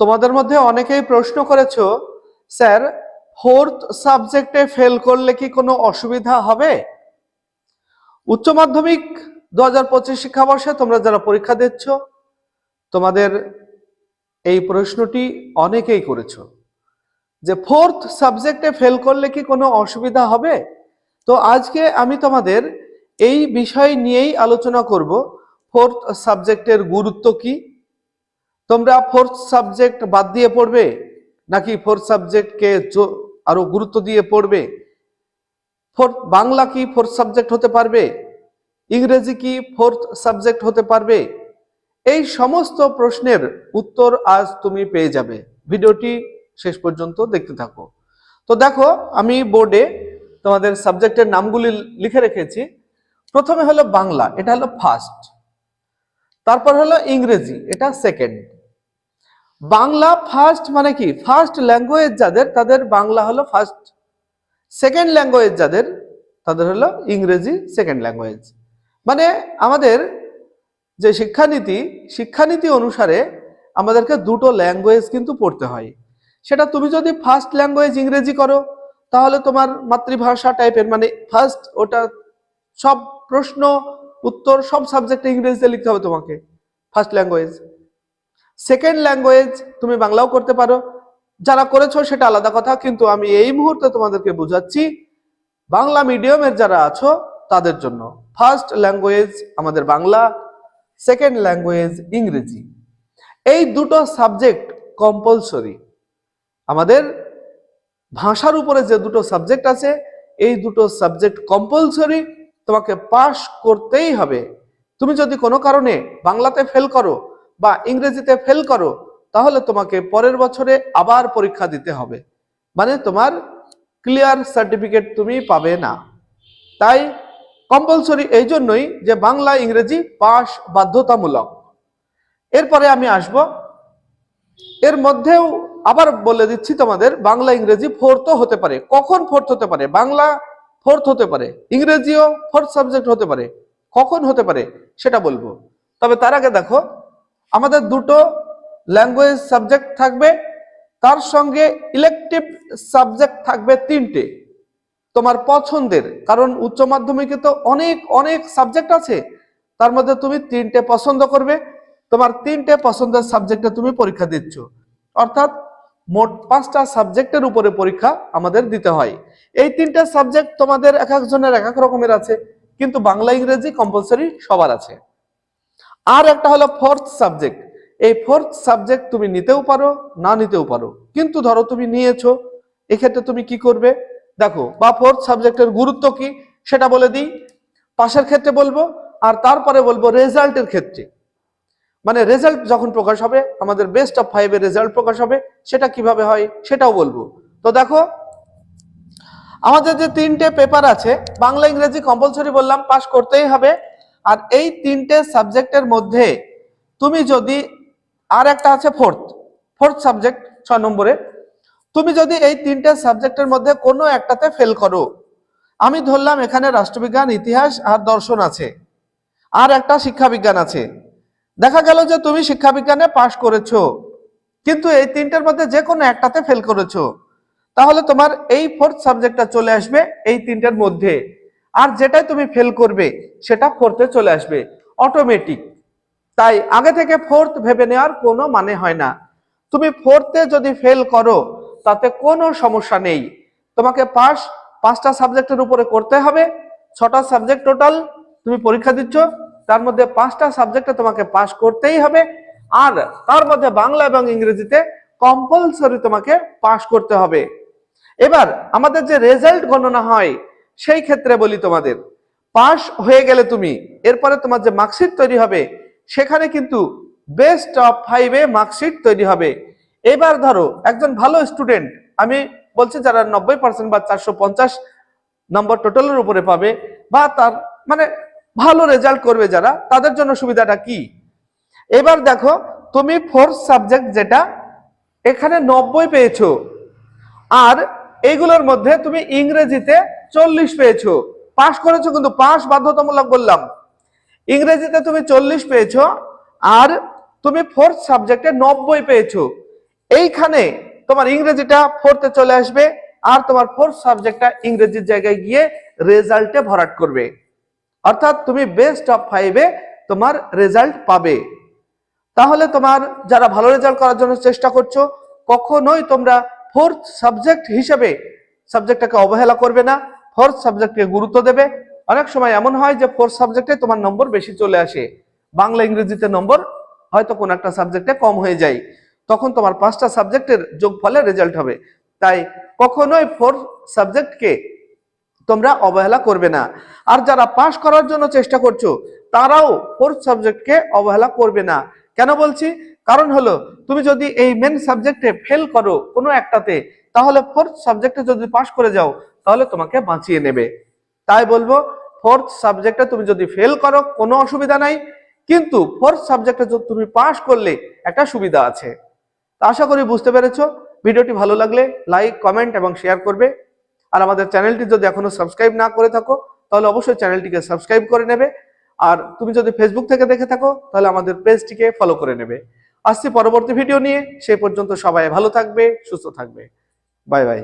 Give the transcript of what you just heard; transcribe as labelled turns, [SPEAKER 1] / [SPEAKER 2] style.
[SPEAKER 1] তোমাদের মধ্যে অনেকেই প্রশ্ন করেছ, স্যার, ফোর্থ সাবজেক্টে ফেল করলে কি কোনো অসুবিধা হবে? উচ্চ মাধ্যমিক দু হাজার পঁচিশ শিক্ষাবর্ষে তোমরা যারা পরীক্ষা দিচ্ছ, তোমাদের এই প্রশ্নটি অনেকেই করেছ, যে ফোর্থ সাবজেক্টে ফেল করলে কি কোনো অসুবিধা হবে? তো আজকে আমি তোমাদের এই বিষয় নিয়েই আলোচনা করব, ফোর্থ সাবজেক্টের গুরুত্ব কি? তোমরা ফোর্থ সাবজেক্ট বাদ দিয়ে পড়বে, নাকি ফোর্থ সাবজেক্টকে আরও গুরুত্ব দিয়ে পড়বে? ফোর্থ বাংলা কি ফোর্থ সাবজেক্ট হতে পারবে? ইংরেজি কি ফোর্থ সাবজেক্ট হতে পারবে? এই সমস্ত প্রশ্নের উত্তর আজ তুমি পেয়ে যাবে। ভিডিওটি শেষ পর্যন্ত দেখতে থাকো। তো দেখো, আমি বোর্ডে তোমাদের সাবজেক্টের নামগুলি লিখে রেখেছি। প্রথমে হলো বাংলা, এটা হলো ফার্স্ট তারপর হলো ইংরেজি, এটা সেকেন্ড বাংলা ফার্স্ট মানে কি? ফার্স্ট ল্যাঙ্গুয়েজ যাদের, তাদের বাংলা হলো ফার্স্ট সেকেন্ড ল্যাঙ্গুয়েজ যাদের, তাদের হলো ইংরেজি সেকেন্ড ল্যাঙ্গুয়েজ মানে আমাদের যে শিক্ষানীতি শিক্ষানীতি অনুসারে আমাদেরকে দুটো ল্যাঙ্গুয়েজ কিন্তু পড়তে হয়। সেটা তুমি যদি ফার্স্ট ল্যাঙ্গুয়েজ ইংরেজি করো, তাহলে তোমার মাতৃভাষা টাইপের মানে ফার্স্ট ওটা সব প্রশ্ন, উত্তর, সব সাবজেক্টে ইংরেজিতে লিখতে হবে তোমাকে ফার্স্ট ল্যাঙ্গুয়েজ সেকেন্ড ল্যাঙ্গুয়েজ তুমি বাংলাও করতে পারো। যারা করেছ সেটা আলাদা কথা, কিন্তু আমি এই মুহূর্তে তোমাদেরকে বোঝাচ্ছি, বাংলা মিডিয়ামের যারা আছো, তাদের জন্য। ফার্স্ট ল্যাঙ্গুয়েজ আমাদের বাংলা সেকেন্ড ল্যাঙ্গুয়েজ ইংরেজি। এই দুটো সাবজেক্ট কম্পালসরি আমাদের ভাষার উপরে যে দুটো সাবজেক্ট আছে, এই দুটো সাবজেক্ট কম্পালসরি তোমাকে পাশ করতেই হবে। তুমি যদি কোনো কারণে বাংলাতে ফেল করো বা ইংরেজিতে ফেল করো, তাহলে তোমাকে পরের বছরে আবার পরীক্ষা দিতে হবে। মানে তোমার ক্লিয়ার সার্টিফিকেট তুমি পাবে না। তাই কম্পালসরি এই জন্যই যে বাংলা ইংরেজি পাশ বাধ্যতামূলক। এরপরে আমি আসব। এর মধ্যেও আবার বলে দিচ্ছি তোমাদের, বাংলা ইংরেজি ফোর্থও হতে পারে। কখন ফোর্থ হতে পারে? বাংলা ফোর্থ হতে পারে। ইংরেজিও ফোর্থ সাবজেক্ট হতে পারে। কখন হতে পারে? সেটা বলব। তবে তার আগে দেখো আমাদের দুটো ল্যাঙ্গুয়েজ সাবজেক্ট থাকবে, তার সঙ্গে ইলেকটিভ সাবজেক্ট থাকবে তিনটে, তোমার পছন্দের, কারণ উচ্চ মাধ্যমিকে তো অনেক অনেক সাবজেক্ট আছে, তার মধ্যে তুমি তিনটে পছন্দ করবে, তোমার তিনটে পছন্দের সাবজেক্টে তুমি পরীক্ষা দিচ্ছ, অর্থাৎ মোট পাঁচটা সাবজেক্টের উপরে পরীক্ষা আমাদের দিতে হয়। এই তিনটা সাবজেক্ট তোমাদের এক একজনের এক এক রকমের আছে, কিন্তু বাংলা, ইংরেজি কম্পালসারি সবার আছে। আর একটা হলো ফোর্থ সাবজেক্ট এই ফোর্থ সাবজেক্ট তুমি নিতেও পারো, না নিতেও পারো। কিন্তু ধরো তুমি নিয়েছো, এক্ষেত্রে তুমি কি করবে? দেখো, বা ফোর্থ সাবজেক্টের গুরুত্ব কি? সেটা বলে দিই। পাশের ক্ষেত্রে বলব, আর তারপরে বলব রেজাল্টের ক্ষেত্রে। মানে রেজাল্ট যখন প্রকাশ হবে, আমাদের বেস্ট অফ ফাইভের রেজাল্ট প্রকাশ হবে, সেটা কীভাবে হয় সেটাও বলব। তো দেখো, আমাদের যে তিনটে পেপার আছে, বাংলা, ইংরেজি কম্পালসরি বললাম পাস করতেই হবে। আর এই তিনটে সাবজেক্টের মধ্যে তুমি যদি, আর একটা আছে ফোর্থ ফোর্থ সাবজেক্ট ছয় নম্বরে। তুমি যদি এই তিনটে সাবজেক্টের মধ্যে কোনো একটাতে ফেল করো, আমি ধরলাম এখানে রাষ্ট্রবিজ্ঞান, ইতিহাস আর দর্শন আছে, আর একটা শিক্ষা বিজ্ঞান আছে। দেখা গেল যে তুমি শিক্ষা বিজ্ঞানে পাশ করেছ, কিন্তু এই তিনটের মধ্যে যে কোনো একটাতে ফেল করেছ। তাহলে তোমার এই ফোর্থ সাবজেক্টটা চলে আসবে এই তিনটের মধ্যে। আর যেটাই তুমি ফেল করবে, সেটা ফোর্থে চলে আসবে অটোমেটিক তাই আগে থেকে ফোর্থ ভেবে নেওয়ার কোনো মানে হয় না। তুমি ফোর্থে যদি ফেল করো, তাতে কোনো সমস্যা নেই। তোমাকে পাস পাঁচটা সাবজেক্টের উপরে করতে হবে, ছটা সাবজেক্ট টোটাল তুমি পরীক্ষা দিচ্ছ, তার মধ্যে পাঁচটা সাবজেক্টে তোমাকে পাস করতেই হবে, আর তার মধ্যে বাংলা এবং ইংরেজিতে কম্পালসরি তোমাকে পাস করতে হবে। এবার আমাদের যে রেজাল্ট গণনা হয় সেই ক্ষেত্রে বলি তোমাদের পাস হয়ে গেলে তুমি, এরপরে তোমার যে মার্কশিট তৈরি হবে, সেখানে কিন্তু বেস্ট অফ ফাইভে মার্কশিট তৈরি হবে। এবার ধরো, একজন ভালো স্টুডেন্ট আমি বলছি যারা নব্বই পার্সেন্ট বা চারশো পঞ্চাশ নম্বর টোটালের উপরে পাবে, বা তার মানে ভালো রেজাল্ট করবে যারা, তাদের জন্য সুবিধাটা কি? এবার দেখো, তুমি ফোর্থ সাবজেক্ট যেটা, এখানে নব্বই পেয়েছ। আর এইগুলোর মধ্যে তুমি ইংরেজিতে চল্লিশ পেয়েছ। পাস করেছ কিন্তু পাস বাধ্যতামূলক বললাম। ইংরেজিতে তুমি চল্লিশ পেয়েছ আর তুমি ফোর্থ সাবজেক্টে নব্বই পেয়েছ। এইখানে তোমার ইংরেজিটা ফোর্থে চলে আসবে আর তোমার ফোর্থ সাবজেক্টটা ইংরেজির জায়গায় গিয়ে রেজাল্টে ভরাট করবে। অর্থাৎ তুমি বেস্ট অফ ফাইভে তোমার রেজাল্ট পাবে। তাহলে তোমার যারা ভালো রেজাল্ট করার জন্য চেষ্টা করছ, কখনোই তোমরা ফোর্থ সাবজেক্ট হিসেবে সাবজেক্টটাকে অবহেলা করবে না। ফোর্থ সাবজেক্টকে গুরুত্ব দেবে। অনেক সময় এমন হয় যে ফোর্থ সাবজেক্টে তোমার নম্বর বেশি চলে আসে। বাংলা, ইংরেজিতে নম্বর হয়তো কোন একটা সাবজেক্টে কম হয়ে যায়। তখন তোমার পাঁচটা সাবজেক্টের যোগফলে রেজাল্ট হবে। তাই কখনোই ফোর্থ সাবজেক্টকে তোমরা অবহেলা করবে না। আর যারা পাশ করার জন্য চেষ্টা করছ, তারাও ফোর্থ সাবজেক্টকে অবহেলা করবে না। কেন বলছি? কারণ হলো, তুমি যদি এই মেন সাবজেক্টে ফেল করো কোনো একটাতে, তাহলে ফোর্থ সাবজেক্টে যদি পাশ করে যাও তাহলে তোমাকে বাঁচিয়ে নেবে। তাই বলব ফোর্থ সাবজেক্টে তুমি যদি ফেল করো, কোনো অসুবিধা নাই। কিন্তু ফোর্থ সাবজেক্টে যদি তুমি পাশ করলে, একটা সুবিধা আছে। তা আশা করি বুঝতে পেরেছ। ভিডিওটি ভালো লাগলে লাইক কমেন্ট এবং শেয়ার করবে। আর আমাদের চ্যানেলটি যদি এখনও সাবস্ক্রাইব না করে থাকো, তাহলে অবশ্যই চ্যানেলটিকে সাবস্ক্রাইব করে নেবে। আর তুমি যদি ফেসবুক থেকে দেখে থাকো, তাহলে আমাদের পেজটিকে ফলো করে নেবে। আসছি পরবর্তী ভিডিও নিয়ে। সেই পর্যন্ত সবাই ভালো থাকবে, সুস্থ থাকবে। Bye bye